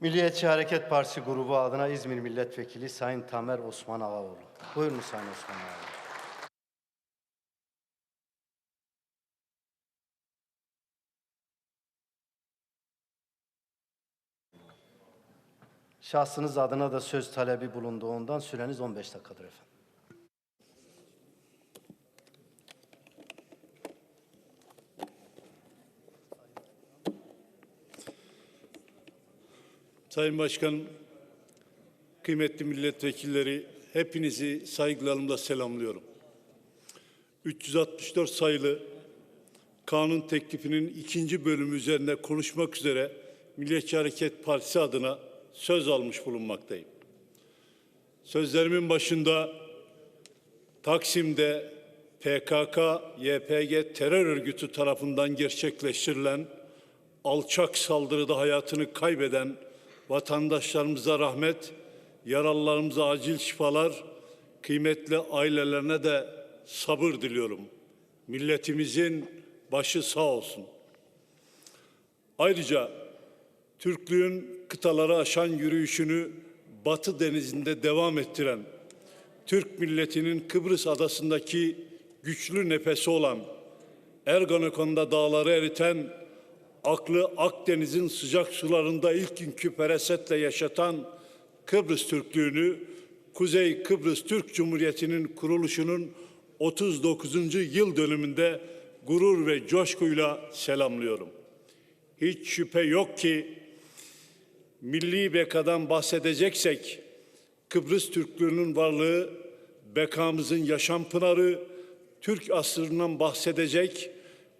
Milliyetçi Hareket Partisi grubu adına İzmir Milletvekili Sayın Tamer Osman Ağaoğlu. Buyurun Sayın Osman Ağaoğlu. Şahsınız adına da söz talebi bulunduğundan süreniz 15 dakikadır efendim. Sayın Başkanım, kıymetli milletvekilleri, hepinizi saygılarımla selamlıyorum. 364 sayılı kanun teklifinin ikinci bölümü üzerinde konuşmak üzere Milliyetçi Hareket Partisi adına söz almış bulunmaktayım. Sözlerimin başında Taksim'de PKK, YPG terör örgütü tarafından gerçekleştirilen alçak saldırıda hayatını kaybeden vatandaşlarımıza rahmet, yaralılarımıza acil şifalar, kıymetli ailelerine de sabır diliyorum. Milletimizin başı sağ olsun. Ayrıca Türklüğün kıtaları aşan yürüyüşünü Batı Denizi'nde devam ettiren Türk milletinin Kıbrıs adasındaki güçlü nefesi olan Ergonekon'da dağları eriten aklı Akdeniz'in sıcak sularında ilk günkü peresetle yaşatan Kıbrıs Türklüğünü Kuzey Kıbrıs Türk Cumhuriyeti'nin kuruluşunun 39. yıl dönümünde gurur ve coşkuyla selamlıyorum. Hiç şüphe yok ki milli bekadan bahsedeceksek Kıbrıs Türklüğünün varlığı bekamızın yaşam pınarı, Türk asrından bahsedecek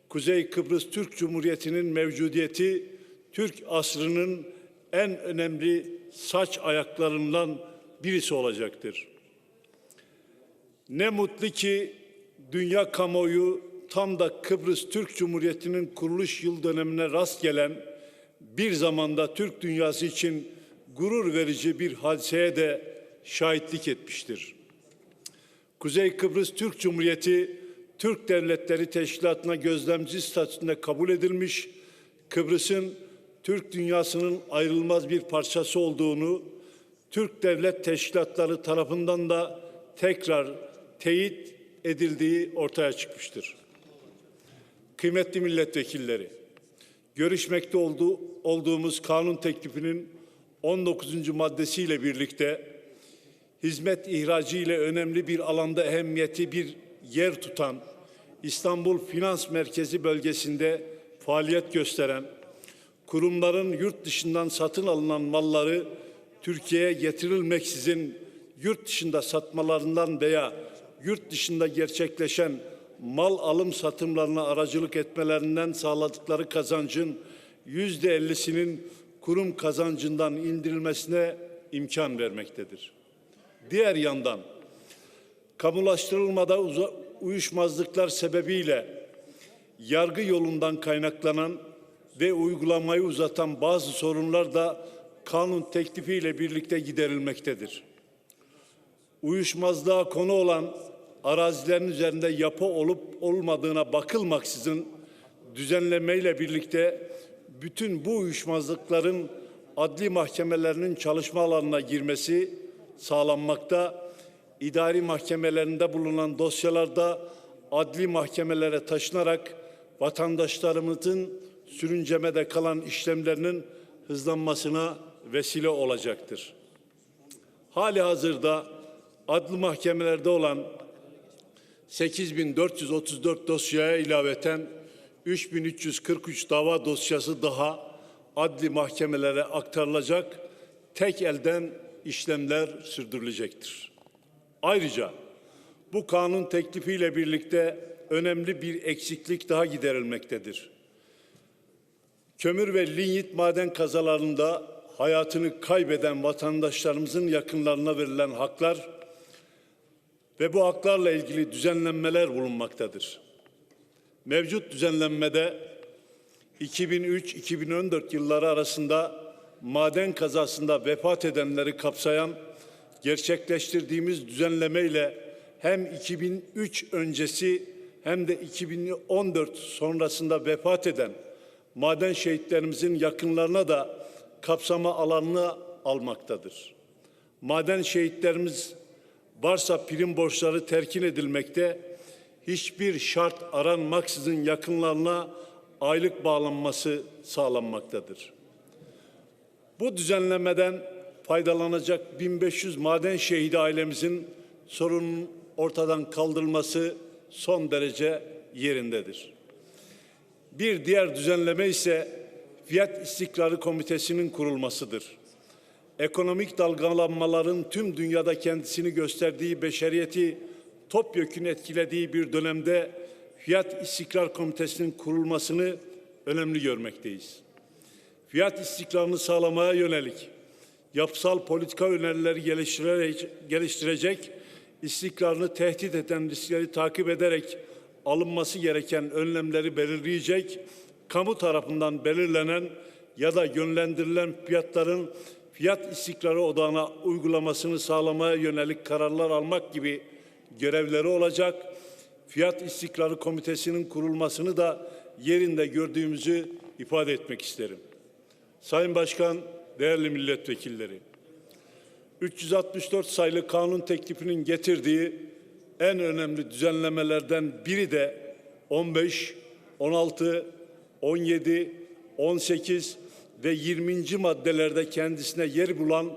Kuzey Kıbrıs Türk Cumhuriyeti'nin mevcudiyeti Türk asrının en önemli saç ayaklarından birisi olacaktır. Ne mutlu ki dünya kamuoyu tam da Kıbrıs Türk Cumhuriyeti'nin kuruluş yıl dönemine rast gelen bir zamanda Türk dünyası için gurur verici bir hadiseye de şahitlik etmiştir. Kuzey Kıbrıs Türk Cumhuriyeti Türk Devletleri Teşkilatı'na gözlemci statüsünde kabul edilmiş, Kıbrıs'ın Türk dünyasının ayrılmaz bir parçası olduğunu Türk Devlet Teşkilatları tarafından da tekrar teyit edildiği ortaya çıkmıştır. Kıymetli milletvekilleri, görüşmekte olduğu, olduğumuz kanun teklifinin 19. maddesiyle birlikte hizmet ihracı ile önemli bir alanda ehemmiyeti bir yer tutan İstanbul Finans Merkezi bölgesinde faaliyet gösteren kurumların yurt dışından satın alınan malları Türkiye'ye getirilmeksizin yurt dışında satmalarından veya yurt dışında gerçekleşen mal alım satımlarına aracılık etmelerinden sağladıkları kazancın yüzde ellisinin kurum kazancından indirilmesine imkan vermektedir. Diğer yandan kamulaştırılmada uyuşmazlıklar sebebiyle yargı yolundan kaynaklanan ve uygulamayı uzatan bazı sorunlar da kanun teklifiyle birlikte giderilmektedir. Uyuşmazlığa konu olan arazilerin üzerinde yapı olup olmadığına bakılmaksızın düzenlemeyle birlikte bütün bu uyuşmazlıkların adli mahkemelerinin çalışma alanına girmesi sağlanmakta. İdari mahkemelerinde bulunan dosyalarda adli mahkemelere taşınarak vatandaşlarımızın sürüncemede kalan işlemlerinin hızlanmasına vesile olacaktır. Hali hazırda adli mahkemelerde olan 8434 dosyaya ilaveten 3343 dava dosyası daha adli mahkemelere aktarılacak, tek elden işlemler sürdürülecektir. Ayrıca bu kanun teklifiyle birlikte önemli bir eksiklik daha giderilmektedir. Kömür ve linyit maden kazalarında hayatını kaybeden vatandaşlarımızın yakınlarına verilen haklar ve bu haklarla ilgili düzenlenmeler bulunmaktadır. Mevcut düzenlenmede 2003-2014 yılları arasında maden kazasında vefat edenleri kapsayan gerçekleştirdiğimiz düzenlemeyle hem 2003 öncesi hem de 2014 sonrasında vefat eden maden şehitlerimizin yakınlarına da kapsama alanına almaktadır. Maden şehitlerimiz varsa prim borçları terkin edilmekte, hiçbir şart aranmaksızın yakınlarına aylık bağlanması sağlanmaktadır. Bu düzenlemeden faydalanacak 1500 maden şehidi ailemizin sorunun ortadan kaldırılması son derece yerindedir. Bir diğer düzenleme ise Fiyat İstikrarı Komitesi'nin kurulmasıdır. Ekonomik dalgalanmaların tüm dünyada kendisini gösterdiği beşeriyeti topyekun etkilediği bir dönemde Fiyat İstikrar Komitesi'nin kurulmasını önemli görmekteyiz. Fiyat istikrarını sağlamaya yönelik yapısal politika önerileri geliştirerek, geliştirecek, istikrarını tehdit eden riskleri takip ederek alınması gereken önlemleri belirleyecek, kamu tarafından belirlenen ya da yönlendirilen fiyatların fiyat istikrarı odağına uygulamasını sağlamaya yönelik kararlar almak gibi görevleri olacak. Fiyat İstikrarı Komitesi'nin kurulmasını da yerinde gördüğümüzü ifade etmek isterim. Sayın Başkan, değerli milletvekilleri, 364 sayılı kanun teklifinin getirdiği en önemli düzenlemelerden biri de 15, 16, 17, 18 ve 20. maddelerde kendisine yer bulan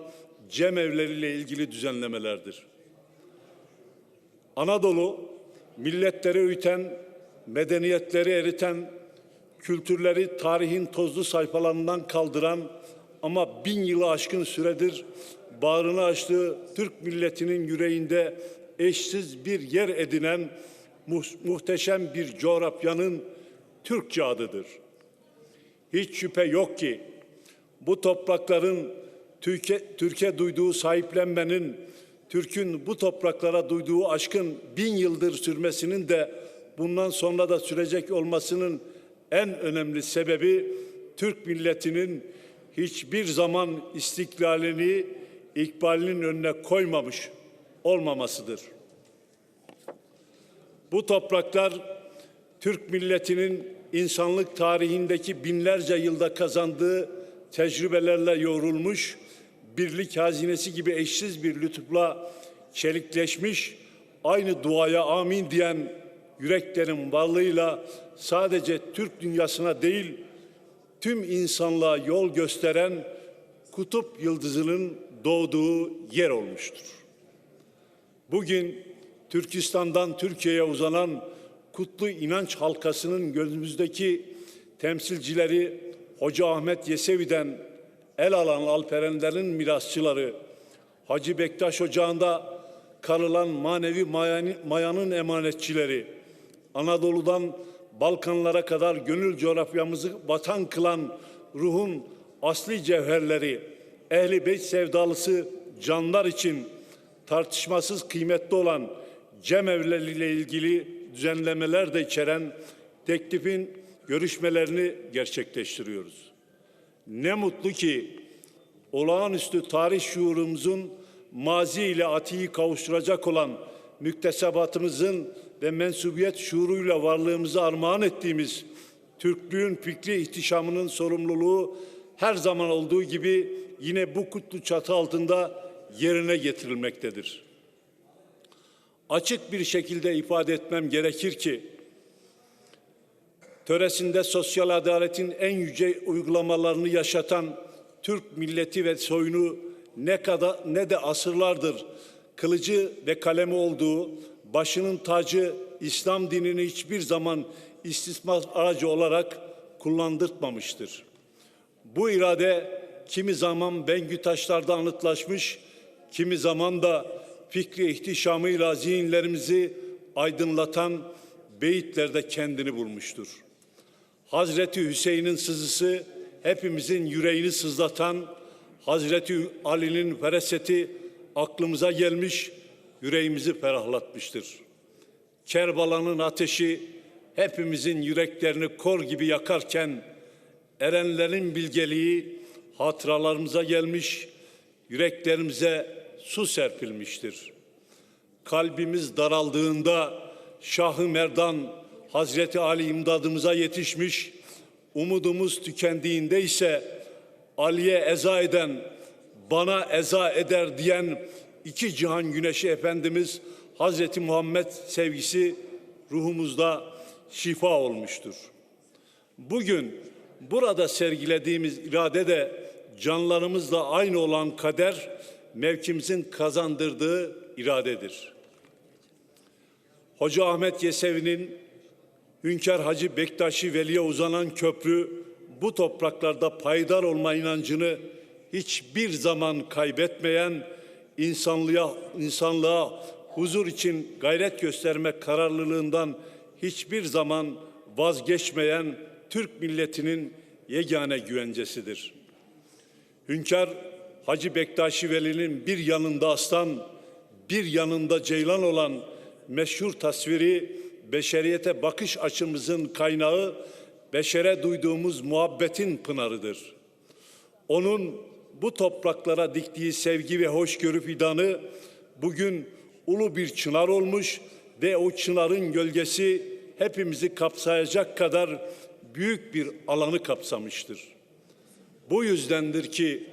cemevleriyle ilgili düzenlemelerdir. Anadolu milletleri öğüten, medeniyetleri eriten, kültürleri tarihin tozlu sayfalarından kaldıran ama bin yılı aşkın süredir bağrını açtığı Türk milletinin yüreğinde eşsiz bir yer edinen mu- muhteşem bir coğrafyanın Türkçe adıdır. Hiç şüphe yok ki bu toprakların Türkiye, Türkiye duyduğu sahiplenmenin, Türk'ün bu topraklara duyduğu aşkın bin yıldır sürmesinin de bundan sonra da sürecek olmasının en önemli sebebi Türk milletinin hiçbir zaman istiklalini ikbalinin önüne koymamış olmamasıdır. Bu topraklar Türk milletinin insanlık tarihindeki binlerce yılda kazandığı tecrübelerle yoğrulmuş, birlik hazinesi gibi eşsiz bir lütufla çelikleşmiş, aynı duaya amin diyen yüreklerin varlığıyla sadece Türk dünyasına değil, tüm insanlığa yol gösteren kutup yıldızının doğduğu yer olmuştur. Bugün Türkistan'dan Türkiye'ye uzanan kutlu inanç halkasının gözümüzdeki temsilcileri Hoca Ahmet Yesevi'den el alan Alperenlerin mirasçıları, Hacı Bektaş Ocağı'nda karılan manevi mayanı- mayanın emanetçileri, Anadolu'dan Balkanlara kadar gönül coğrafyamızı vatan kılan ruhun asli cevherleri, ehli beyt sevdalısı canlar için tartışmasız kıymetli olan cemevleriyle ilgili düzenlemeler de içeren teklifin görüşmelerini gerçekleştiriyoruz. Ne mutlu ki olağanüstü tarih şuurumuzun mazi ile atiyi kavuşturacak olan müktesebatımızın ve mensubiyet şuuruyla varlığımızı armağan ettiğimiz Türklüğün fikri ihtişamının sorumluluğu her zaman olduğu gibi yine bu kutlu çatı altında yerine getirilmektedir. Açık bir şekilde ifade etmem gerekir ki töresinde sosyal adaletin en yüce uygulamalarını yaşatan Türk milleti ve soyunu ne kadar ne de asırlardır kılıcı ve kalemi olduğu başının tacı İslam dinini hiçbir zaman istismar aracı olarak kullandırtmamıştır. Bu irade kimi zaman Bengü taşlarda anıtlaşmış, kimi zaman da fikri ihtişamıyla zihinlerimizi aydınlatan beyitlerde kendini bulmuştur. Hazreti Hüseyin'in sızısı hepimizin yüreğini sızlatan Hazreti Ali'nin fereseti aklımıza gelmiş, yüreğimizi ferahlatmıştır. Kerbala'nın ateşi hepimizin yüreklerini kor gibi yakarken erenlerin bilgeliği hatıralarımıza gelmiş, yüreklerimize su serpilmiştir. Kalbimiz daraldığında Şahı Merdan Hazreti Ali imdadımıza yetişmiş, umudumuz tükendiğinde ise Ali'ye eza eden, bana eza eder diyen iki cihan güneşi Efendimiz Hazreti Muhammed sevgisi ruhumuzda şifa olmuştur. Bugün burada sergilediğimiz irade de canlarımızla aynı olan kader mevkimizin kazandırdığı iradedir. Hoca Ahmet Yesevi'nin Hünkar Hacı Bektaşi Veli'ye uzanan köprü bu topraklarda payidar olma inancını hiçbir zaman kaybetmeyen insanlığa, insanlığa huzur için gayret gösterme kararlılığından hiçbir zaman vazgeçmeyen Türk milletinin yegane güvencesidir. Hünkar Hacı Bektaşi Veli'nin bir yanında aslan, bir yanında ceylan olan meşhur tasviri beşeriyete bakış açımızın kaynağı, beşere duyduğumuz muhabbetin pınarıdır. Onun bu topraklara diktiği sevgi ve hoşgörü fidanı bugün ulu bir çınar olmuş ve o çınarın gölgesi hepimizi kapsayacak kadar büyük bir alanı kapsamıştır. Bu yüzdendir ki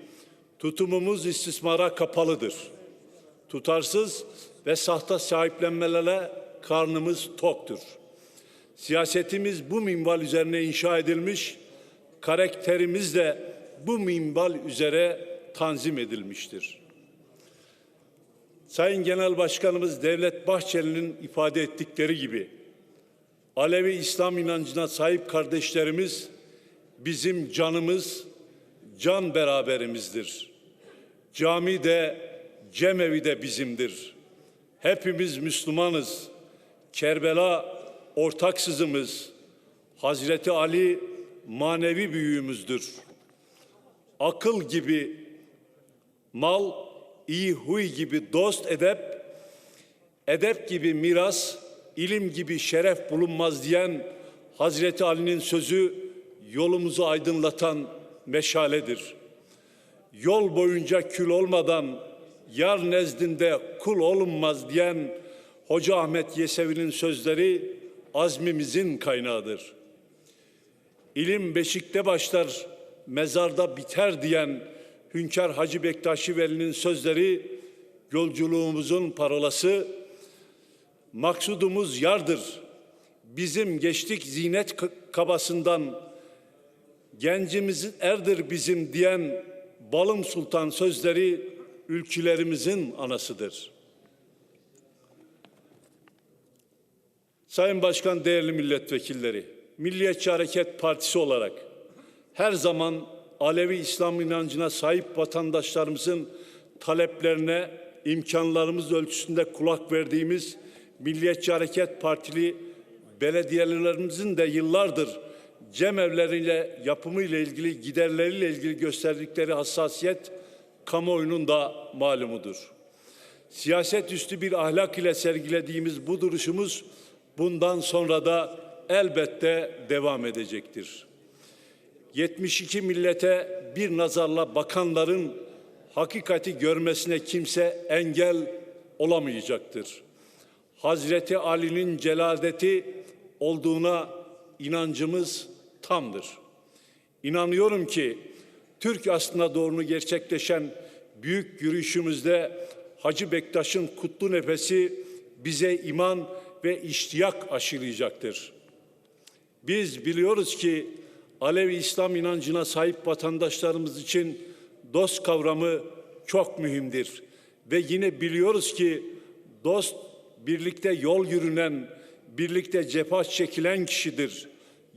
tutumumuz istismara kapalıdır. Tutarsız ve sahte sahiplenmelere karnımız toktur. Siyasetimiz bu minval üzerine inşa edilmiş, karakterimiz de bu minval üzere tanzim edilmiştir. Sayın Genel Başkanımız Devlet Bahçeli'nin ifade ettikleri gibi Alevi İslam inancına sahip kardeşlerimiz bizim canımız, can beraberimizdir. Cami de, cemevi de bizimdir. Hepimiz Müslümanız. Kerbela ortaksızımız. Hazreti Ali manevi büyüğümüzdür. Akıl gibi mal, iyi huy gibi dost edep, edep gibi miras, ilim gibi şeref bulunmaz diyen Hazreti Ali'nin sözü yolumuzu aydınlatan meşaledir. Yol boyunca kül olmadan yar nezdinde kul olunmaz diyen Hoca Ahmet Yesevi'nin sözleri azmimizin kaynağıdır. İlim beşikte başlar, mezarda biter diyen Hünkar Hacı Bektaşi Veli'nin sözleri yolculuğumuzun parolası, maksudumuz yardır. Bizim geçtik zinet kabasından, gencimiz erdir bizim diyen Balım Sultan sözleri ülkülerimizin anasıdır. Sayın Başkan, değerli milletvekilleri, Milliyetçi Hareket Partisi olarak her zaman Alevi İslam inancına sahip vatandaşlarımızın taleplerine imkanlarımız ölçüsünde kulak verdiğimiz Milliyetçi Hareket Partili belediyelerimizin de yıllardır cemevleriyle yapımıyla ilgili giderleriyle ilgili gösterdikleri hassasiyet kamuoyunun da malumudur. Siyaset üstü bir ahlak ile sergilediğimiz bu duruşumuz bundan sonra da elbette devam edecektir. 72 millete bir nazarla bakanların hakikati görmesine kimse engel olamayacaktır. Hazreti Ali'nin celadeti olduğuna inancımız tamdır. İnanıyorum ki Türk aslına doğru gerçekleşen büyük yürüyüşümüzde Hacı Bektaş'ın kutlu nefesi bize iman ve iştiyak aşılayacaktır. Biz biliyoruz ki Alevi İslam inancına sahip vatandaşlarımız için dost kavramı çok mühimdir. Ve yine biliyoruz ki dost birlikte yol yürünen, birlikte cepha çekilen kişidir.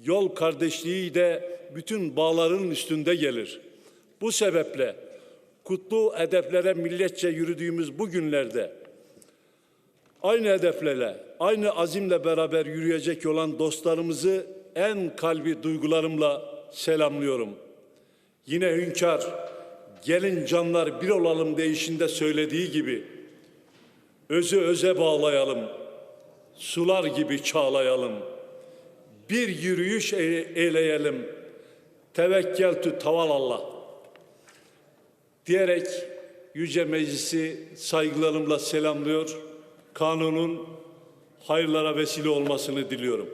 Yol kardeşliği de bütün bağların üstünde gelir. Bu sebeple kutlu hedeflere milletçe yürüdüğümüz bu günlerde aynı hedeflerle, aynı azimle beraber yürüyecek olan dostlarımızı en kalbi duygularımla selamlıyorum. Yine hünkâr, gelin canlar bir olalım deyişinde söylediği gibi, özü öze bağlayalım, sular gibi çağlayalım, bir yürüyüş e- eyleyelim, tevekkeltü tavallallah diyerek Yüce Meclisi saygılarımla selamlıyor. Kanunun hayırlara vesile olmasını diliyorum.